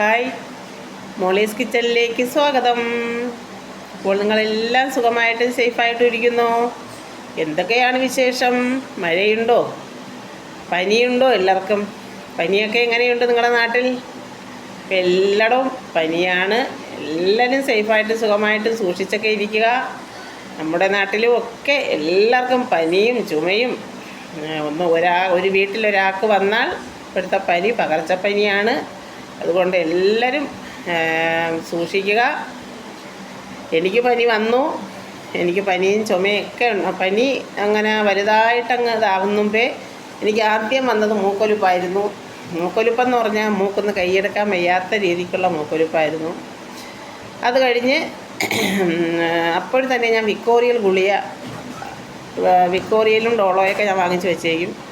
Hi. Molly's കിച്ചണിലേക്ക് സ്വാഗതം. അപ്പോൾ നിങ്ങളെല്ലാം സുഖമായിട്ടും സേഫായിട്ടും ഇരിക്കുന്നു എന്തൊക്കെയാണ് വിശേഷം? മഴയുണ്ടോ? പനിയുണ്ടോ എല്ലാവർക്കും? പനിയൊക്കെ എങ്ങനെയുണ്ട് നിങ്ങളുടെ നാട്ടിൽ? എല്ലായിടവും പനിയാണ്. എല്ലാവരും സേഫായിട്ടും സുഖമായിട്ട് സൂക്ഷിച്ചൊക്കെ ഇരിക്കുക. നമ്മുടെ നാട്ടിലും ഒക്കെ എല്ലാവർക്കും പനിയും ചുമയും ഒന്ന് ഒരാ ഒരു വീട്ടിലൊരാൾക്ക് വന്നാൽ ഇപ്പോഴത്തെ പനി പകർച്ചപ്പനിയാണ്. അതുകൊണ്ട് എല്ലാവരും സൂക്ഷിക്കുക. എനിക്ക് പനി വന്നു. എനിക്ക് പനിയും ചുമയൊക്കെ ഉണ്ട്. പനി അങ്ങനെ വലുതായിട്ടങ്ങ് ഇതാവുന്നുമ്പേ എനിക്ക് ആദ്യം വന്നത് മൂക്കൊലിപ്പായിരുന്നു. മൂക്കൊലിപ്പെന്ന് പറഞ്ഞാൽ മൂക്കൊന്ന് കൈയെടുക്കാൻ വയ്യാത്ത രീതിക്കുള്ള മൂക്കൊലിപ്പായിരുന്നു. അത് കഴിഞ്ഞ് അപ്പോൾ തന്നെ ഞാൻ വിക്കോറിയൽ ഗുളിയ വിക്കോറിയലും ഡോളോയൊക്കെ ഞാൻ വാങ്ങിച്ചു വെച്ചേക്കും.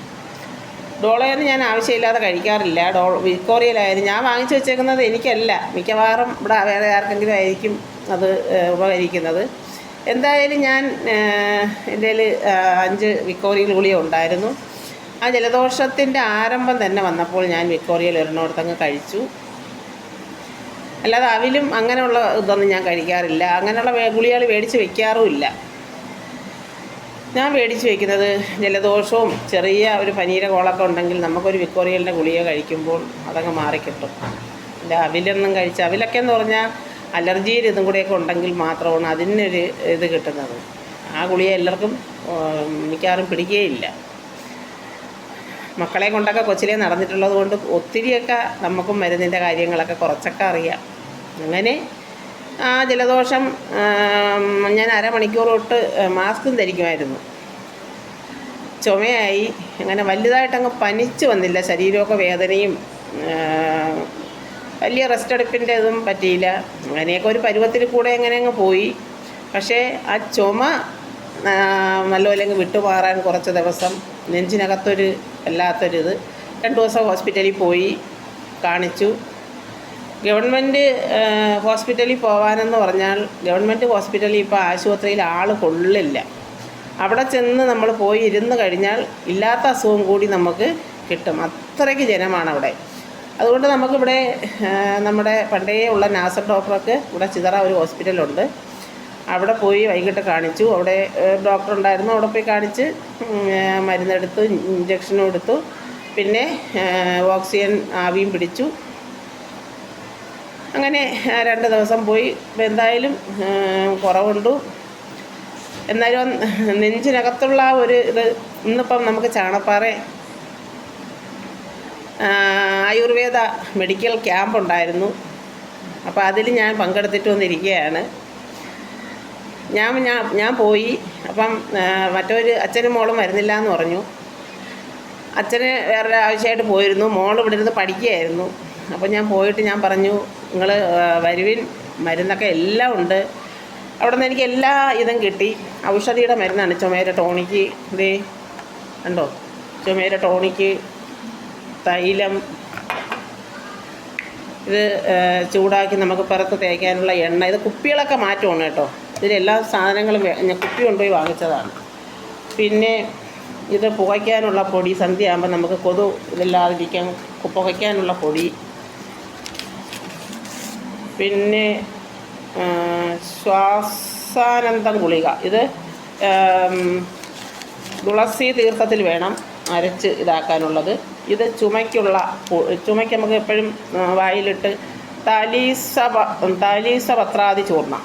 ഡോളോയൊന്നും ഞാൻ ആവശ്യമില്ലാതെ കഴിക്കാറില്ല. ഡോ വിക്കോറിയലായാലും ഞാൻ വാങ്ങിച്ചു വെച്ചേക്കുന്നത് എനിക്കല്ല. മിക്കവാറും ഇവിടെ വേറെ ആർക്കെങ്കിലും ആയിരിക്കും അത് ഉപകരിക്കുന്നത്. എന്തായാലും ഞാൻ എന്റെ അഞ്ച് വിക്കോറിയൽ ഗുളിക ഉണ്ടായിരുന്നു. ആ ജലദോഷത്തിന്റെ ആരംഭം തന്നെ വന്നപ്പോൾ ഞാൻ വിക്കോറിയൽ ഒരെണ്ണോടത്തങ്ങ് കഴിച്ചു. അല്ലാതെ അവിലും അങ്ങനെയുള്ള ഇതൊന്നും ഞാൻ കഴിക്കാറില്ല. അങ്ങനെയുള്ള ഗുളികൾ മേടിച്ച് വെക്കാറുമില്ല. ഞാൻ മേടിച്ച് വയ്ക്കുന്നത് ജലദോഷവും ചെറിയ ഒരു പനീര കോളൊക്കെ ഉണ്ടെങ്കിൽ നമുക്കൊരു വിക്കോറിയലിന്റെ ഗുളിക കഴിക്കുമ്പോൾ അതങ്ങ് മാറിക്കിട്ടും. അല്ല അവിലൊന്നും കഴിച്ച് അവിലൊക്കെ എന്ന് പറഞ്ഞാൽ അലർജിയിൽ ഇതും കൂടെയൊക്കെ ഉണ്ടെങ്കിൽ മാത്രമാണ് അതിനൊരു ഇത് കിട്ടുന്നത്. ആ ഗുളിക എല്ലാവർക്കും മിക്കാറും പിടിക്കുകയില്ല മക്കളെ കൊണ്ടൊക്കെ കൊച്ചിലെ നടന്നിട്ടുള്ളത് കൊണ്ട് ഒത്തിരിയൊക്കെ നമുക്കും മരുന്നിന്റെ കാര്യങ്ങളൊക്കെ കുറച്ചൊക്കെ അറിയാം. അങ്ങനെ ആ ജലദോഷം ഞാൻ അരമണിക്കൂർ തൊട്ട് മാസ്കും ധരിക്കുമായിരുന്നു. ചുമയായി. അങ്ങനെ വലുതായിട്ടങ്ങ് പനിച്ച് വന്നില്ല. ശരീരമൊക്കെ വേദനയും വലിയ റെസ്റ്റ് എടുപ്പിന്റെ ഇതും പറ്റിയില്ല. അങ്ങനെയൊക്കെ ഒരു പരുവത്തിൽ കൂടെ അങ്ങനെ അങ്ങ് പോയി. പക്ഷേ ആ ചുമ നല്ലപോലെ അങ്ങ് വിട്ടുമാറാൻ കുറച്ച് ദിവസം. നെഞ്ചിനകത്തൊരു വല്ലാത്തൊരിത്. രണ്ട് ദിവസം ഹോസ്പിറ്റലിൽ പോയി കാണിച്ചു. ഗവൺമെന്റ് ഹോസ്പിറ്റലിൽ പോകാനെന്ന് പറഞ്ഞാൽ ഗവൺമെന്റ് ഹോസ്പിറ്റലിൽ ഇപ്പോൾ ആശുപത്രിയിൽ ആൾ കൊള്ളില്ല. അവിടെ ചെന്ന് നമ്മൾ പോയി ഇരുന്ന് കഴിഞ്ഞാൽ ഇല്ലാത്ത അസുഖം കൂടി നമുക്ക് കിട്ടും. അത്രയ്ക്ക് ജനമാണ് അവിടെ. അതുകൊണ്ട് നമുക്കിവിടെ നമ്മുടെ പണ്ടേ ഉള്ള നാസർ ഡോക്ടർക്ക് ഇവിടെ ചിതറ ഒരു ഹോസ്പിറ്റലുണ്ട്. അവിടെ പോയി വൈകിട്ട് കാണിച്ചു. അവിടെ ഡോക്ടർ ഉണ്ടായിരുന്നു. അവിടെ പോയി കാണിച്ച് മരുന്നെടുത്തു ഇഞ്ചക്ഷനും എടുത്തു. പിന്നെ ഓക്സിജൻ ആവിയും പിടിച്ചു. അങ്ങനെ രണ്ട് ദിവസം പോയി. എന്തായാലും കുറവുണ്ടു. എന്നാലും നെഞ്ചിനകത്തുള്ള ആ ഒരു ഇത് ഇന്നിപ്പം നമുക്ക് ചാണപ്പാറ ആയുർവേദ മെഡിക്കൽ ക്യാമ്പ് ഉണ്ടായിരുന്നു. അപ്പോൾ അതിൽ ഞാൻ പങ്കെടുത്തിട്ട് വന്നിരിക്കുകയാണ്. ഞാൻ ഞാൻ ഞാൻ പോയി. അപ്പം മറ്റൊരു അച്ഛനും മോളും വരുന്നില്ല എന്ന് പറഞ്ഞു. അച്ഛന് വേറൊരു ആവശ്യമായിട്ട് പോയിരുന്നു. മോൾ ഇവിടെ ഇരുന്ന് പഠിക്കുകയായിരുന്നു. അപ്പം ഞാൻ പോയിട്ട് ഞാൻ പറഞ്ഞു നിങ്ങൾ വരുവിൻ മരുന്നൊക്കെ എല്ലാം ഉണ്ട്. അവിടെ നിന്ന് എനിക്ക് എല്ലാ ഇതും കിട്ടി. ഔഷധിയുടെ മരുന്നാണ് ചുമയുടെ ടോണിക്ക്. ഇതേ കണ്ടോ? ചുമയുടെ ടോണിക്ക് തൈലം. ഇത് ചൂടാക്കി നമുക്ക് പുറത്ത് തേക്കാനുള്ള എണ്ണ. ഇത് കുപ്പികളൊക്കെ മാറ്റമാണ് കേട്ടോ. ഇതിലെല്ലാ സാധനങ്ങളും ഞാൻ കുപ്പി കൊണ്ടുപോയി വാങ്ങിച്ചതാണ്. പിന്നെ ഇത് പുകയ്ക്കാനുള്ള പൊടി സന്ധ്യയാകുമ്പോൾ നമുക്ക് കൊതു ഇതില്ലാതിരിക്കാൻ പുകയ്ക്കാനുള്ള പൊടി പിന്നെ ശ്വാസാനന്ദം ഗുളിക. ഇത് തുളസി തീർത്ഥത്തിൽ വേണം അരച്ച് ഇതാക്കാനുള്ളത്. ഇത് ചുമയ്ക്കുള്ള ചുമയ്ക്ക് നമുക്ക് എപ്പോഴും വായിലിട്ട് താലീസ താലീസ പത്രാതി ചൂർണം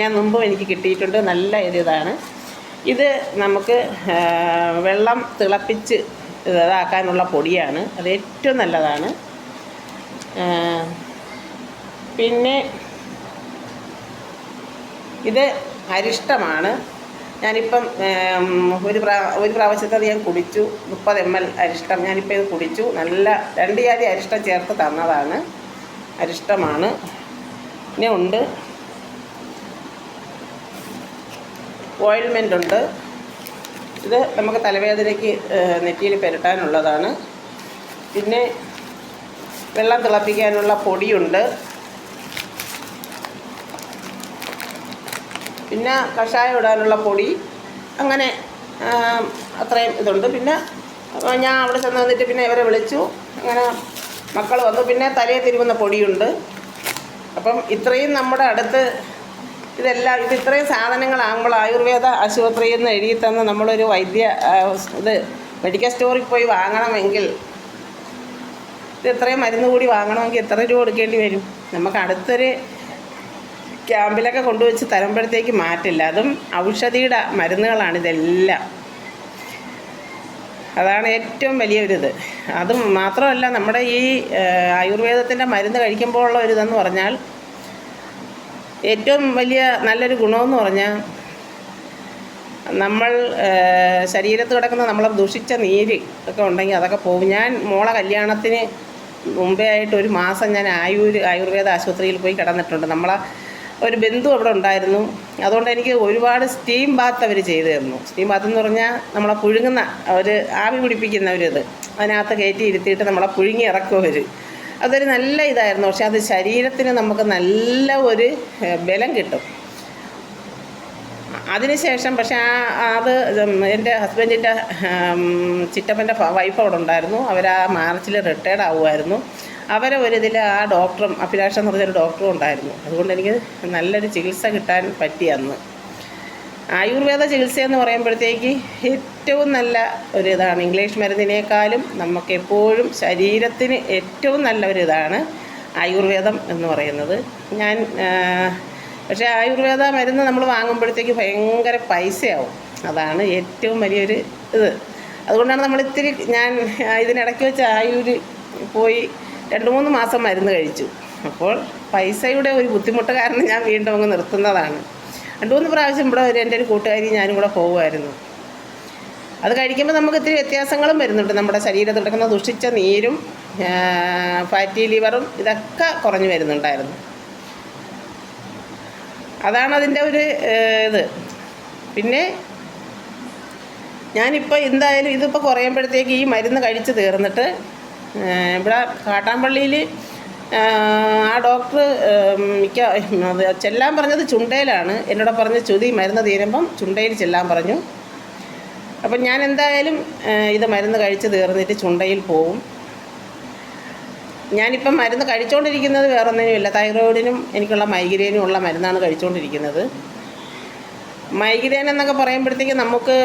ഞാൻ മുമ്പും എനിക്ക് കിട്ടിയിട്ടുണ്ട്. നല്ല ഇതാണ്. ഇത് നമുക്ക് വെള്ളം തിളപ്പിച്ച് ഇതാക്കാനുള്ള പൊടിയാണ്. അത് ഏറ്റവും നല്ലതാണ്. പിന്നെ ഇത് അരിഷ്ടമാണ്. ഞാനിപ്പം ഒരു പ്രാ ഒരു പ്രാവശ്യത്തെ അത് ഞാൻ കുടിച്ചു. മുപ്പത് എം എൽ അരിഷ്ടം. ഞാനിപ്പോൾ ഇത് കുടിച്ചു. നല്ല രണ്ട് ജാതി അരിഷ്ടം ചേർത്ത് തന്നതാണ്. അരിഷ്ടമാണ്. പിന്നെ ഉണ്ട്. ഓയിൽമെന്റ് ഉണ്ട്. ഇത് നമുക്ക് തലവേദനയ്ക്ക് നെറ്റിയിൽ പുരട്ടാനുള്ളതാണ്. പിന്നെ വെള്ളം തിളപ്പിക്കാനുള്ള പൊടിയുണ്ട്. പിന്നെ കഷായം ഇടാനുള്ള പൊടി അങ്ങനെ അത്രയും ഇതുണ്ട്. പിന്നെ ഞാൻ അവിടെ ചെന്ന് വന്നിട്ട് പിന്നെ ഇവരെ വിളിച്ചു. അങ്ങനെ മക്കൾ വന്നു. പിന്നെ തലയെ തിരുവുന്ന പൊടിയുണ്ട്. അപ്പം ഇത്രയും നമ്മുടെ അടുത്ത് ഇതെല്ലാം ഇത് ഇത്രയും സാധനങ്ങളാകുമ്പോൾ ആയുർവേദ ആശുപത്രിയിൽ നിന്ന് എഴുതി തന്ന നമ്മളൊരു വൈദ്യ ഇത് മെഡിക്കൽ സ്റ്റോറിൽ പോയി വാങ്ങണമെങ്കിൽ ഇത് ഇത്രയും മരുന്ന് കൂടി വാങ്ങണമെങ്കിൽ എത്ര രൂപ കൊടുക്കേണ്ടി വരും? നമുക്ക് അടുത്തൊരു ക്യാമ്പിലൊക്കെ കൊണ്ടുവച്ച് തരുമ്പോഴത്തേക്ക് മാറ്റില്ല. അതും ഔഷധിയുടെ മരുന്നുകളാണ് ഇതെല്ലാം. അതാണ് ഏറ്റവും വലിയൊരിത്. അത് മാത്രമല്ല നമ്മുടെ ഈ ആയുർവേദത്തിന്റെ മരുന്ന് കഴിക്കുമ്പോൾ ഉള്ള ഒരിതെന്ന് പറഞ്ഞാൽ ഏറ്റവും വലിയ നല്ലൊരു ഗുണമെന്ന് പറഞ്ഞാൽ നമ്മൾ ശരീരത്ത് കിടക്കുന്ന നമ്മളെ ദുഷിച്ച നീര് ഒക്കെ ഉണ്ടെങ്കിൽ അതൊക്കെ പോകും. ഞാൻ മോളെ കല്യാണത്തിന് മുമ്പേ ആയിട്ട് ഒരു മാസം ഞാൻ ആയുർ ആയുർവേദ ആശുപത്രിയിൽ പോയി കിടന്നിട്ടുണ്ട്. നമ്മളെ ഒരു ബന്ധു അവിടെ ഉണ്ടായിരുന്നു. അതുകൊണ്ട് എനിക്ക് ഒരുപാട് സ്റ്റീം ബാത്ത് അവർ ചെയ്തു തന്നു. സ്റ്റീം ബാത്ത് എന്ന് പറഞ്ഞാൽ നമ്മളെ പുഴുങ്ങുന്ന ഒരു ആവി പിടിപ്പിക്കുന്ന ഒരു ഇത്. അതിനകത്ത് കയറ്റി ഇരുത്തിയിട്ട് നമ്മളെ പുഴുങ്ങി ഇറക്കും അവർ അതൊരു നല്ല ഇതായിരുന്നു. പക്ഷെ അത് ശരീരത്തിന് നമുക്ക് നല്ല ഒരു ബലം കിട്ടും. അതിനുശേഷം പക്ഷെ ആ അത് എന്റെ ഹസ്ബൻഡിന്റെ ചിറ്റപ്പന്റെ വൈഫ് അവിടെ ഉണ്ടായിരുന്നു. അവർ ആ മാർച്ചിൽ റിട്ടയർഡ് ആവുമായിരുന്നു. അവരെ ഒരിതിൽ ആ ഡോക്ടറും അഭിലാഷം എന്ന് പറഞ്ഞൊരു ഡോക്ടറും ഉണ്ടായിരുന്നു. അതുകൊണ്ട് എനിക്ക് നല്ലൊരു ചികിത്സ കിട്ടാൻ പറ്റി അന്ന്. ആയുർവേദ ചികിത്സയെന്ന് പറയുമ്പോഴത്തേക്ക് ഏറ്റവും നല്ല ഒരു ഇതാണ്. ഇംഗ്ലീഷ് മരുന്നിനേക്കാളും നമുക്കെപ്പോഴും ശരീരത്തിന് ഏറ്റവും നല്ല ഒരു ഇതാണ് ആയുർവേദം എന്ന് പറയുന്നത്. ഞാൻ പക്ഷേ ആയുർവേദ മരുന്ന് നമ്മൾ വാങ്ങുമ്പോഴത്തേക്ക് ഭയങ്കര പൈസയാവും. അതാണ് ഏറ്റവും വലിയൊരു ഇത്. അതുകൊണ്ടാണ് നമ്മൾ ഇത്തിരി ഞാൻ ഇതിനിടയ്ക്ക് വെച്ച് ആയൂർ പോയി രണ്ട് മൂന്ന് മാസം മരുന്ന് കഴിച്ചു. അപ്പോൾ പൈസയുടെ ഒരു ബുദ്ധിമുട്ട് കാരണം ഞാൻ വീണ്ടും അങ്ങ് നിർത്തുന്നതാണ്. രണ്ട് മൂന്ന് പ്രാവശ്യം ഇവിടെ ഒരു എന്റെ ഒരു കൂട്ടുകാരി ഞാനും കൂടെ പോകുമായിരുന്നു അത് കഴിക്കുമ്പോൾ നമുക്ക് ഇത്തിരി വ്യത്യാസങ്ങളും വരുന്നുണ്ട്. നമ്മുടെ ശരീരത്തിൽ കിടക്കുന്ന ദുഷിച്ച നീരും ഫാറ്റി ലിവറും ഇതൊക്കെ കുറഞ്ഞു വരുന്നുണ്ടായിരുന്നു. അതാണ് അതിന്റെ ഒരു ഇത്. പിന്നെ ഞാനിപ്പോൾ എന്തായാലും ഇതിപ്പോൾ കുറയുമ്പോഴത്തേക്ക് ഈ മരുന്ന് കഴിച്ച് തീർന്നിട്ട് ഇവിടെ കാട്ടാമ്പള്ളിയിൽ ആ ഡോക്ടർ മിക്ക അത് ചെല്ലാൻ പറഞ്ഞത് ചുണ്ടയിലാണ്. എന്നോട് പറഞ്ഞ ചുതി മരുന്ന് തീരുമ്പം ചുണ്ടയിൽ ചെല്ലാൻ പറഞ്ഞു. അപ്പം ഞാൻ എന്തായാലും ഇത് മരുന്ന് കഴിച്ച് തീർന്നിട്ട് ചുണ്ടയിൽ പോവും. ഞാനിപ്പം മരുന്ന് കഴിച്ചുകൊണ്ടിരിക്കുന്നത് വേറൊന്നിനുമില്ല തൈറോയിഡിനും എനിക്കുള്ള മൈഗ്രെയിനും ഉള്ള മരുന്നാണ് കഴിച്ചുകൊണ്ടിരിക്കുന്നത് മൈഗ്രെയിൻ എന്നൊക്കെ പറയുമ്പോഴത്തേക്ക് നമുക്ക്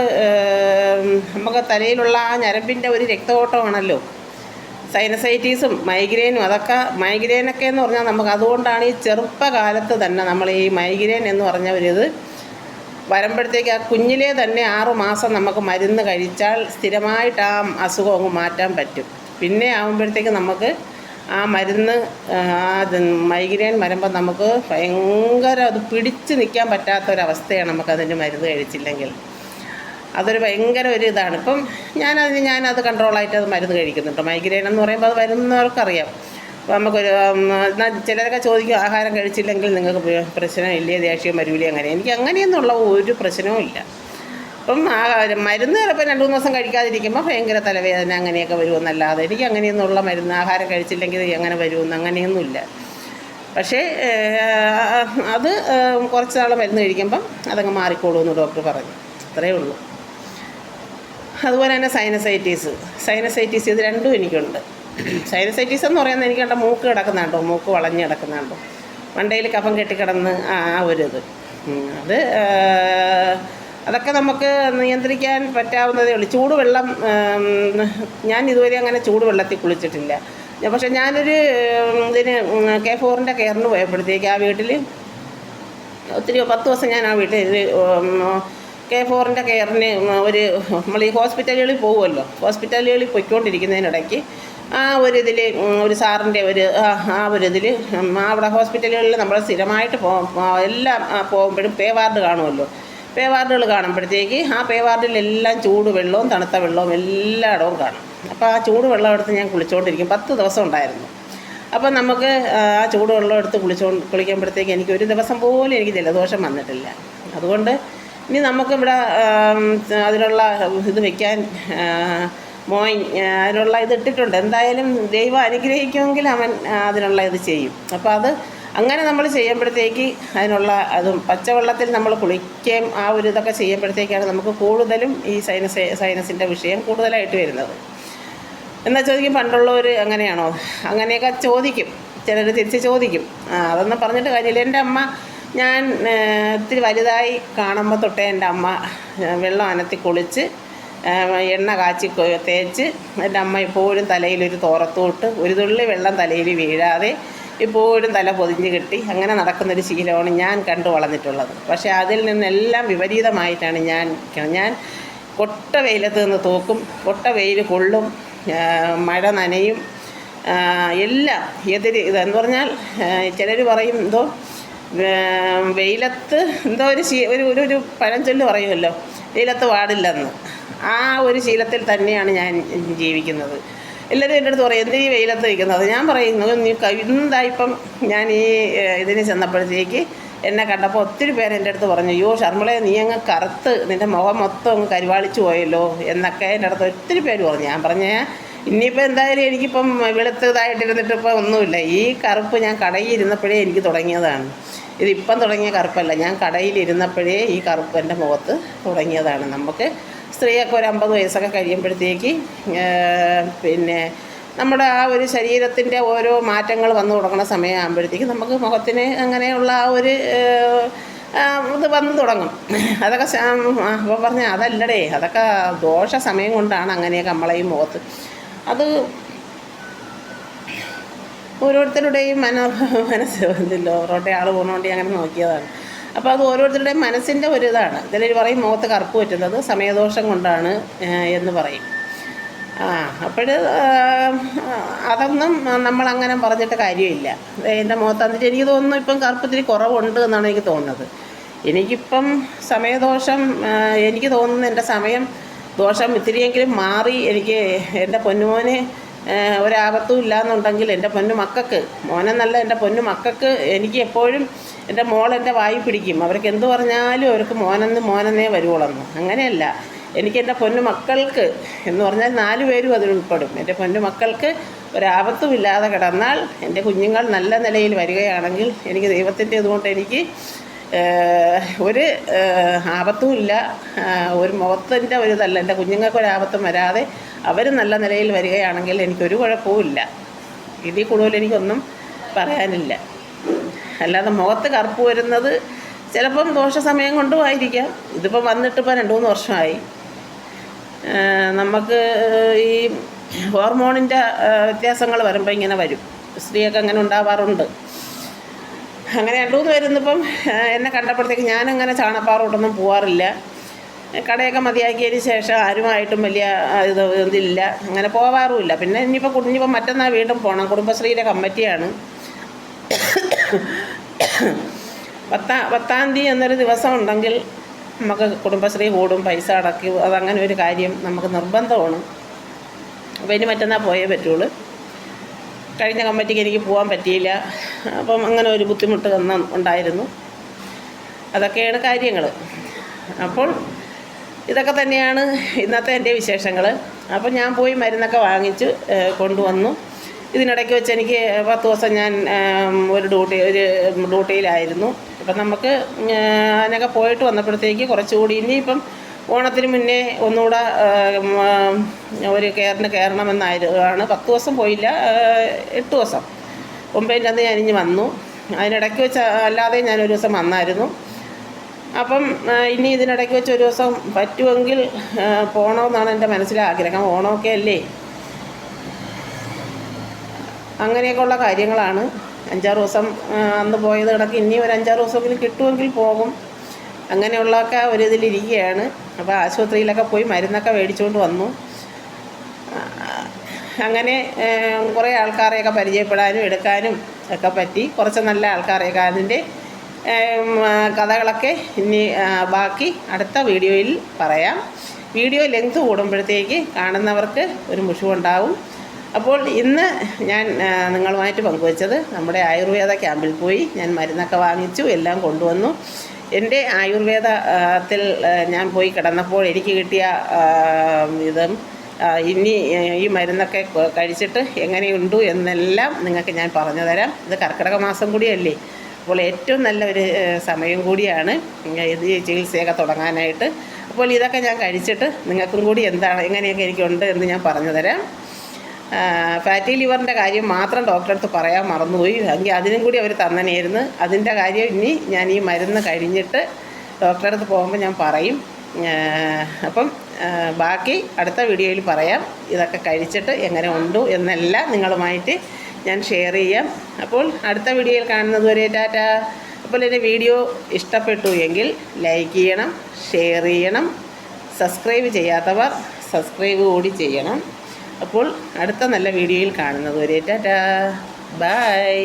നമുക്ക് തലയിലുള്ള ആ ഞരമ്പിന്റെ ഒരു രക്തഓട്ടമാണല്ലോ. സൈനസൈറ്റീസും മൈഗ്രെയിനും അതൊക്കെ മൈഗ്രെയിനൊക്കെ എന്ന് പറഞ്ഞാൽ നമുക്ക് അതുകൊണ്ടാണ് ഈ ചെറുപ്പകാലത്ത് തന്നെ നമ്മൾ ഈ മൈഗ്രെയിൻ എന്ന് പറഞ്ഞ ഒരിത് വരുമ്പോഴത്തേക്ക് ആ കുഞ്ഞിലേ തന്നെ ആറുമാസം നമുക്ക് മരുന്ന് കഴിച്ചാൽ സ്ഥിരമായിട്ട് ആ അസുഖം അങ്ങ് മാറ്റാൻ പറ്റും. പിന്നെ ആകുമ്പോഴത്തേക്ക് നമുക്ക് ആ മരുന്ന് മൈഗ്രെയിൻ വരുമ്പോൾ നമുക്ക് ഭയങ്കര അത് പിടിച്ച് നിൽക്കാൻ പറ്റാത്തൊരവസ്ഥയാണ് നമുക്കതിന്റെ മരുന്ന് കഴിച്ചില്ലെങ്കിൽ. അതൊരു ഭയങ്കര ഒരു ഇതാണ്. ഇപ്പം ഞാനതിന് ഞാനത് കൺട്രോളായിട്ട് അത് മരുന്ന് കഴിക്കുന്നുണ്ട് മൈഗ്രെയിൻ എന്ന് പറയുമ്പോൾ അത് വരുന്നവർക്കറിയാം. അപ്പോൾ നമുക്കൊരു ചിലരൊക്കെ ചോദിക്കും ആഹാരം കഴിച്ചില്ലെങ്കിൽ നിങ്ങൾക്ക് പ്ര- പ്രശ്നമില്ലേ? ദേഷ്യം വരൂലേ? അങ്ങനെ. എനിക്ക് അങ്ങനെയൊന്നുള്ള ഒരു പ്രശ്നവും ഇല്ല. അപ്പം മരുന്ന് ചിലപ്പോൾ രണ്ട് മൂന്ന് ദിവസം കഴിക്കാതിരിക്കുമ്പോൾ ഭയങ്കര തലവേദന അങ്ങനെയൊക്കെ വരുമെന്നല്ലാതെ എനിക്ക് അങ്ങനെയൊന്നുള്ള മരുന്ന് ആഹാരം കഴിച്ചില്ലെങ്കിൽ അങ്ങനെ വരുമെന്ന് അങ്ങനെയൊന്നുമില്ല പക്ഷേ അത് കുറച്ച് നാൾ മരുന്ന് കഴിക്കുമ്പം അതങ്ങ് മാറിക്കോളൂ എന്ന് ഡോക്ടർ പറഞ്ഞു. അത്രയേ ഉള്ളൂ. അതുപോലെ തന്നെ സൈനസൈറ്റീസ് സൈനസൈറ്റീസ് ഇത് രണ്ടും എനിക്കുണ്ട്. സൈനസൈറ്റീസ് എന്ന് പറയുന്നത് എനിക്ക് കണ്ട മൂക്ക് കിടക്കുന്നുണ്ടോ മൂക്ക് വളഞ്ഞ് കിടക്കുന്നുണ്ടോ മണ്ടയിൽ കഫം കെട്ടിക്കിടന്ന് ആ ഒരു ഇത്. അത് അതൊക്കെ നമുക്ക് നിയന്ത്രിക്കാൻ പറ്റാവുന്നതേ ഉള്ളൂ. ചൂടുവെള്ളം ഞാൻ ഇതുവരെ അങ്ങനെ ചൂടുവെള്ളത്തിൽ കുളിച്ചിട്ടില്ല. പക്ഷെ ഞാനൊരു ഇതിന് കെ ഫോറിന്റെ കെയറിന് പോയപ്പോഴത്തേക്ക് ആ വീട്ടിൽ ഒത്തിരി പത്ത് ദിവസം ഞാൻ ആ വീട്ടിൽ കെ ഫോറിന്റെ കെയറിന് ഒരു നമ്മൾ ഈ ഹോസ്പിറ്റലുകളിൽ പോകുമല്ലോ ഹോസ്പിറ്റലുകളിൽ പൊയ്ക്കൊണ്ടിരിക്കുന്നതിനിടയ്ക്ക് ആ ഒരു ഇതിൽ ഒരു സാറിന്റെ ഒരു ആ ഒരു ഇതിൽ അവിടെ ഹോസ്പിറ്റലുകളിൽ നമ്മൾ സ്ഥിരമായിട്ട് പോ എല്ലാം പോകുമ്പോഴും പേ വാർഡ് കാണുമല്ലോ. പേ വാർഡുകൾ കാണുമ്പോഴത്തേക്ക് ആ പേ വാർഡിലെല്ലാം ചൂട് വെള്ളവും തണുത്ത വെള്ളവും എല്ലായിടവും കാണും. അപ്പോൾ ആ ചൂട് വെള്ളം എടുത്ത് ഞാൻ കുളിച്ചുകൊണ്ടിരിക്കും പത്ത് ദിവസം ഉണ്ടായിരുന്നു. അപ്പോൾ നമുക്ക് ആ ചൂടുവെള്ളം എടുത്ത് കുളിച്ചോ കുളിക്കുമ്പോഴത്തേക്ക് എനിക്ക് ഒരു ദിവസം പോലും എനിക്ക് ജലദോഷം വന്നിട്ടില്ല. അതുകൊണ്ട് ഇനി നമുക്കിവിടെ അതിനുള്ള ഇത് വെക്കാൻ മോയിൻ അതിനുള്ള ഇത് ഇട്ടിട്ടുണ്ട്. എന്തായാലും ദൈവം അനുഗ്രഹിക്കുമെങ്കിൽ അവൻ അതിനുള്ള ഇത് ചെയ്യും. അപ്പോൾ അത് അങ്ങനെ നമ്മൾ ചെയ്യുമ്പോഴത്തേക്ക് അതിനുള്ള അതും പച്ചവെള്ളത്തിൽ നമ്മൾ കുളിക്കുകയും ആ ഒരു ഇതൊക്കെ ചെയ്യുമ്പോഴത്തേക്കാണ് നമുക്ക് കൂടുതലും ഈ സൈനസ് സൈനസിന്റെ വിഷയം കൂടുതലായിട്ട് വരുന്നത്. എന്നാൽ ചോദിക്കും? പണ്ടുള്ളവർ അങ്ങനെയാണോ? അങ്ങനെയൊക്കെ ചോദിക്കും. ചിലർ തിരിച്ച് ചോദിക്കും. അതൊന്നും പറഞ്ഞിട്ട് കാര്യമില്ല. എന്റെ അമ്മ ഞാൻ ഇത്തിരി വലുതായി കാണുമ്പോൾ തൊട്ടേ എന്റെ അമ്മ വെള്ളം അനത്തി കുളിച്ച് എണ്ണ കാച്ചി തേച്ച് എന്റെ അമ്മ ഇപ്പോഴും തലയിലൊരു തോറത്തോട്ട് ഒരു തുള്ളി വെള്ളം തലയിൽ വീഴാതെ ഇപ്പോഴും തല പൊതിഞ്ഞ് കിട്ടി അങ്ങനെ നടക്കുന്നൊരു ശീലമാണ് ഞാൻ കണ്ടു വളർന്നിട്ടുള്ളത്. പക്ഷേ അതിൽ നിന്നെല്ലാം വിപരീതമായിട്ടാണ് ഞാൻ ഞാൻ കൊട്ട വെയിലത്ത് നിന്ന് തോക്കും കൊട്ട വെയിൽ കൊള്ളും മഴ നനയും എല്ലാം എതിര് ഇതെന്ന് പറഞ്ഞാൽ ചിലർ പറയും എന്തോ വെയിലത്ത് എന്തോ ഒരു ശീ ഒരു ഒരു ഒരു പഴഞ്ചൊല്ല് പറയുമല്ലോ വെയിലത്ത് പാടില്ലെന്ന് ആ ഒരു ശീലത്തിൽ തന്നെയാണ് ഞാൻ ജീവിക്കുന്നത്. എല്ലാവരും എന്റെ അടുത്ത് പറയും എന്തിനീ വെയിലത്ത് നിൽക്കുന്നത്? ഞാൻ പറയുന്നു നീ എന്തായിപ്പം ഞാൻ ഈ ഇതിന് ചെന്നപ്പോഴത്തേക്ക് എന്നെ കണ്ടപ്പോൾ ഒത്തിരി പേര് എന്റെ അടുത്ത് പറഞ്ഞു അയ്യോ ശർമ്മളെ നീ അങ്ങ് കറുത്ത് നിന്റെ മുഖം മൊത്തം അങ്ങ് കരുവാളിച്ചു പോയല്ലോ എന്നൊക്കെ എന്റെ അടുത്ത് ഒത്തിരി പേര് പറഞ്ഞു. ഞാൻ പറഞ്ഞ ഇനിയിപ്പോൾ എന്തായാലും എനിക്കിപ്പം വെളുത്തതായിട്ടിരുന്നിട്ട് ഇപ്പം ഒന്നുമില്ല. ഈ കറുപ്പ് ഞാൻ കടയിൽ ഇരുന്നപ്പോഴേ എനിക്ക് തുടങ്ങിയതാണ്. ഇതിപ്പം തുടങ്ങിയ കറുപ്പല്ല. ഞാൻ കടയിലിരുന്നപ്പോഴേ ഈ കറുപ്പ് എന്റെ മുഖത്ത് തുടങ്ങിയതാണ്. നമുക്ക് സ്ത്രീയൊക്കെ ഒരു അമ്പത് വയസ്സൊക്കെ കഴിയുമ്പോഴത്തേക്ക് പിന്നെ നമ്മുടെ ആ ഒരു ശരീരത്തിന്റെ ഓരോ മാറ്റങ്ങൾ വന്നു തുടങ്ങുന്ന സമയമാകുമ്പോഴത്തേക്ക് നമുക്ക് മുഖത്തിന് അങ്ങനെയുള്ള ആ ഒരു ഇത് വന്നു തുടങ്ങും. അതൊക്കെ അപ്പോൾ പറഞ്ഞാൽ അതല്ലടേ. അതൊക്കെ ദോഷ സമയം കൊണ്ടാണ് അങ്ങനെയൊക്കെ നമ്മളെ ഈ മുഖത്ത്. അത് ഓരോരുത്തരുടെയും മന മനസ്സ് ഇതില്ലോ ഓരോരുടെ ആൾ പോകുന്നതുകൊണ്ട് അങ്ങനെ നോക്കിയതാണ്. അപ്പോൾ അത് ഓരോരുത്തരുടെയും മനസ്സിന്റെ ഒരു ഇതാണ്. ചിലർ പറയും മുഖത്ത് കറുപ്പ് പറ്റുന്നത് സമയദോഷം കൊണ്ടാണ് എന്ന് പറയും. ആ അപ്പോൾ അതൊന്നും നമ്മൾ അങ്ങനെ പറഞ്ഞിട്ട് കാര്യമില്ല. എന്റെ മുഖത്ത് എന്നിട്ട് എനിക്ക് തോന്നുന്നു ഇപ്പം കറുപ്പത്തിരി കുറവുണ്ട് എന്നാണ് എനിക്ക് തോന്നുന്നത്. എനിക്കിപ്പം സമയദോഷം എനിക്ക് തോന്നുന്നു എന്റെ സമയം ദോഷം ഇത്തിരിയെങ്കിലും മാറി എനിക്ക് എന്റെ പൊന്നുമോന് ഒരാപത്തും ഇല്ലാന്നുണ്ടെങ്കിൽ എന്റെ പൊന്നു മക്കൾക്ക് മോനെന്നല്ല എന്റെ പൊന്നു മക്കൾക്ക് എനിക്ക് എപ്പോഴും എന്റെ മോൾ എന്റെ വായി പിടിക്കും. അവർക്ക് എന്ത് പറഞ്ഞാലും അവർക്ക് മോനെന്ന് മോനെന്നേ വരുവുള്ളെന്ന്. അങ്ങനെയല്ല. എനിക്ക് എന്റെ പൊന്നു മക്കൾക്ക് എന്ന് പറഞ്ഞാൽ നാല് പേരും അതിൽ ഉൾപ്പെടും. എന്റെ പൊന്നു മക്കൾക്ക് ഒരാപത്തും ഇല്ലാതെ കിടന്നാൽ എന്റെ കുഞ്ഞുങ്ങൾ നല്ല നിലയിൽ വരികയാണെങ്കിൽ എനിക്ക് ദൈവത്തിന്റെ ഇതുകൊണ്ട് എനിക്ക് ഒരു ഏഹ്, ആപത്തും ഇല്ല. ആഹ്, ഒരു മുഖത്തിന്റെ ഒരു ഇതല്ല എന്റെ കുഞ്ഞുങ്ങൾക്ക് ഒരു ആപത്തും വരാതെ അവർ നല്ല നിലയിൽ വരികയാണെങ്കിൽ എനിക്കൊരു കുഴപ്പവുമില്ല ഇതിൽ കൂടുതൽ എനിക്കൊന്നും പറയാനില്ല. അല്ലാതെ മുഖത്ത് കറുപ്പ് വരുന്നത് ചിലപ്പം ദോഷ സമയം കൊണ്ടും ആയിരിക്കാം. ഇതിപ്പം വന്നിട്ട് ഇപ്പം രണ്ട് മൂന്ന് വർഷമായി. നമുക്ക് ഈ ഹോർമോണിന്റെ വ്യത്യാസങ്ങൾ വരുമ്പോൾ ഇങ്ങനെ വരും. സ്ത്രീയൊക്കെ അങ്ങനെ ഉണ്ടാവാറുണ്ട്. അങ്ങനെ രണ്ടു മൂന്ന് പേരിന്നിപ്പം എന്നെ കണ്ടപ്പോഴത്തേക്ക് ഞാനങ്ങനെ ചാണപ്പാറോട്ടൊന്നും പോകാറില്ല കടയൊക്കെ മതിയാക്കിയതിന് ശേഷം ആരുമായിട്ടും വലിയ ഇത് ഇതില്ല. അങ്ങനെ പോവാറുമില്ല. പിന്നെ ഇനിയിപ്പോൾ കുഞ്ഞിപ്പോൾ മറ്റന്നാൾ വീണ്ടും പോകണം കുടുംബശ്രീയുടെ കമ്മിറ്റിയാണ്. പത്താം പത്താം തീയതി എന്നൊരു ദിവസം ഉണ്ടെങ്കിൽ നമുക്ക് കുടുംബശ്രീ കൂടും പൈസ അടക്കും അതങ്ങനെ ഒരു കാര്യം നമുക്ക് നിർബന്ധമാണ്. അപ്പോൾ ഇനി മറ്റന്നാൾ പോയേ പറ്റുള്ളൂ. കഴിഞ്ഞ കമ്മിറ്റിക്ക് എനിക്ക് പോകാൻ പറ്റിയില്ല. അപ്പം അങ്ങനെ ഒരു ബുദ്ധിമുട്ട് തന്ന ഉണ്ടായിരുന്നു. അതൊക്കെയാണ് കാര്യങ്ങൾ അപ്പോൾ ഇതൊക്കെ തന്നെയാണ് ഇന്നത്തെ എന്റെ വിശേഷങ്ങൾ അപ്പം ഞാൻ പോയി മരുന്നൊക്കെ വാങ്ങിച്ച് കൊണ്ടുവന്നു. ഇതിനിടയ്ക്ക് വെച്ച് എനിക്ക് പത്ത് ദിവസം ഞാൻ ഒരു ഡ്യൂട്ടി ഒരു ഡ്യൂട്ടിയിലായിരുന്നു. അപ്പം നമുക്ക് അതിനൊക്കെ പോയിട്ട് വന്നപ്പോഴത്തേക്ക് കുറച്ചുകൂടി ഇനിയിപ്പം ഓണത്തിന് മുന്നേ ഒന്നുകൂടെ ഒരു കയറിന് കയറണമെന്നായിരുന്നു പത്ത് ദിവസം പോയില്ല എട്ട് ദിവസം. ഒമ്പതിന്റെ അന്ന് ഞാൻ ഇനി വന്നു. അതിനിടയ്ക്ക് വെച്ച് അല്ലാതെ ഞാൻ ഒരു ദിവസം വന്നായിരുന്നു. അപ്പം ഇനി ഇതിനിടയ്ക്ക് വെച്ച് ഒരു ദിവസം പറ്റുമെങ്കിൽ പോകണമെന്നാണ് എന്റെ മനസ്സിലെ ആഗ്രഹം. ഓണമൊക്കെ അല്ലേ? അങ്ങനെയൊക്കെയുള്ള കാര്യങ്ങളാണ്. അഞ്ചാറ് ദിവസം അന്ന് പോയത് കണക്ക് ഇനി ഒരു അഞ്ചാറ് ദിവസമെങ്കിലും കിട്ടുമെങ്കിൽ പോകും. അങ്ങനെയുള്ളതൊക്കെ ഒരിതിലിരിക്കുകയാണ്. അപ്പോൾ ആശുപത്രിയിലൊക്കെ പോയി മരുന്നൊക്കെ മേടിച്ചുകൊണ്ട് വന്നു. അങ്ങനെ കുറേ ആൾക്കാരെയൊക്കെ പരിചയപ്പെടാനും എടുക്കാനും ഒക്കെ പറ്റി. കുറച്ച് നല്ല ആൾക്കാരെയൊക്കെ അതിന്റെ കഥകളൊക്കെ ഇനി ബാക്കി അടുത്ത വീഡിയോയിൽ പറയാം. വീഡിയോ ലെങ്ത് കൂടുമ്പോഴത്തേക്ക് കാണുന്നവർക്ക് ഒരു മുഷിവുണ്ടാവും. അപ്പോൾ ഇന്ന് ഞാൻ നിങ്ങളുമായിട്ട് പങ്കുവച്ചത് നമ്മുടെ ആയുർവേദ ക്യാമ്പിൽ പോയി. ഞാൻ മരുന്നൊക്കെ വാങ്ങിച്ചു എല്ലാം കൊണ്ടുവന്നു. എന്റെ ആയുർവേദ ആ, ത്തിൽ ആ, ഞാൻ പോയി കിടന്നപ്പോൾ എനിക്ക് കിട്ടിയ ഇതും ഇനി ഈ മരുന്നൊക്കെ കഴിച്ചിട്ട് എങ്ങനെയുണ്ട് എന്നെല്ലാം നിങ്ങൾക്ക് ഞാൻ പറഞ്ഞു തരാം. ഇത് കർക്കിടക മാസം കൂടിയല്ലേ. അപ്പോൾ ഏറ്റവും നല്ലൊരു ഒരു സമയം കൂടിയാണ് ഇത് ചികിത്സയൊക്കെ തുടങ്ങാനായിട്ട്. അപ്പോൾ ഇതൊക്കെ ഞാൻ കഴിച്ചിട്ട് നിങ്ങൾക്കും കൂടി എന്താണ് എങ്ങനെയൊക്കെ എനിക്കുണ്ട് എന്ന് ഞാൻ പറഞ്ഞു തരാം. ഫാറ്റി ലിവറിന്റെ കാര്യം മാത്രം ഡോക്ടറെ അടുത്ത് പറയാൻ മറന്നുപോയി. എങ്കിൽ അതിനും കൂടി അവർ തന്നനെയായിരുന്നു. അതിന്റെ കാര്യം ഇനി ഞാൻ ഈ മരുന്ന് കഴിഞ്ഞിട്ട് ഡോക്ടറെ അടുത്ത് പോകുമ്പോൾ ഞാൻ പറയും. അപ്പം ബാക്കി അടുത്ത വീഡിയോയിൽ പറയാം. ഇതൊക്കെ കഴിച്ചിട്ട് എങ്ങനെ ഉണ്ടു എന്നെല്ലാം നിങ്ങളുമായിട്ട് ഞാൻ ഷെയർ ചെയ്യാം. അപ്പോൾ അടുത്ത വീഡിയോയിൽ കാണുന്നത് വരെ ടാറ്റ. അപ്പോൾ എന്റെ വീഡിയോ ഇഷ്ടപ്പെട്ടു എങ്കിൽ ലൈക്ക് ചെയ്യണം ഷെയർ ചെയ്യണം സബ്സ്ക്രൈബ് ചെയ്യാത്തവർ സബ്സ്ക്രൈബ് കൂടി ചെയ്യണം. അപ്പോൾ അടുത്ത നല്ല വീഡിയോയിൽ കാണുന്നത് വരെ ടാറ്റാ. ബൈ.